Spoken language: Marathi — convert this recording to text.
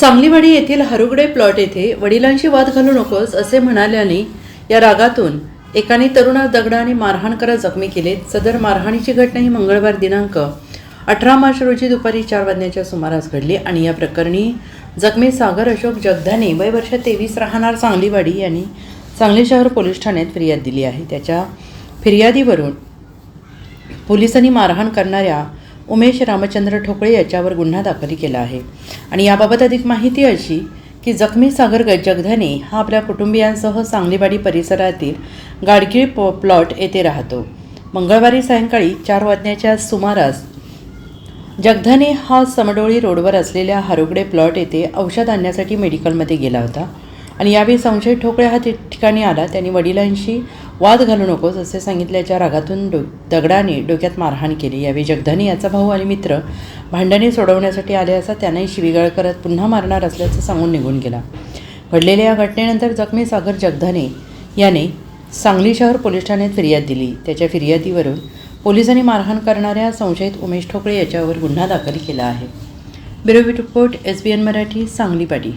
सांगलीवाडी येथील हरुगडे प्लॉट येथे वडिलांशी वाद घालू नकोस असे म्हणाल्याने या रागातून एकाने तरुणास दगडाने मारहाण करत जखमी केले सदर मारहाणीची घटना ही मंगळवार दिनांक अठरा मार्च रोजी दुपारी चार वाजण्याच्या सुमारास घडली आणि या प्रकरणी जखमी सागर अशोक जगधाने वय वर्ष तेवीस राहणार सांगलीवाडी यांनी सांगली शहर पोलीस ठाण्यात फिर्याद दिली आहे. त्याच्या फिर्यादीवरून पोलिसांनी मारहाण करणाऱ्या उमेश रामचंद्र ठोकळे याच्यावर गुन्हा दाखल केला आहे. आणि याबाबत अधिक माहिती अशी की जखमी सागर जगधने हा आपल्या कुटुंबियांसह सांगलीवाडी परिसरातील गाडगीळ प प्लॉट येथे राहतो. मंगळवारी सायंकाळी चार वाजण्याच्या सुमारास जगधने हा समडोळी रोडवर असलेल्या हारुगडे प्लॉट येथे औषध आणण्यासाठी मेडिकलमध्ये गेला होता. आणि यावेळी संशय ठोकळे हा ठिकाणी आला. त्यांनी वडिलांशी वाद घालू नकोस असे सांगितल्याच्या रागातून डो दगडाने डोक्यात मारहाण केली. यावेळी जगधाने याचा भाऊ आणि मित्र भांडणे सोडवण्यासाठी आले असा त्याने शिवीगाळ करत पुन्हा मारणार असल्याचं सांगून निघून गेला. घडलेल्या या घटनेनंतर जखमी सागर जगधने याने सांगली शहर पोलीस ठाण्यात फिर्याद दिली. त्याच्या फिर्यादीवरून पोलिसांनी मारहाण करणाऱ्या संशयित उमेश ठोकळे याच्यावर गुन्हा दाखल केला आहे. Bureau report S B N Marathi Sangli पाटी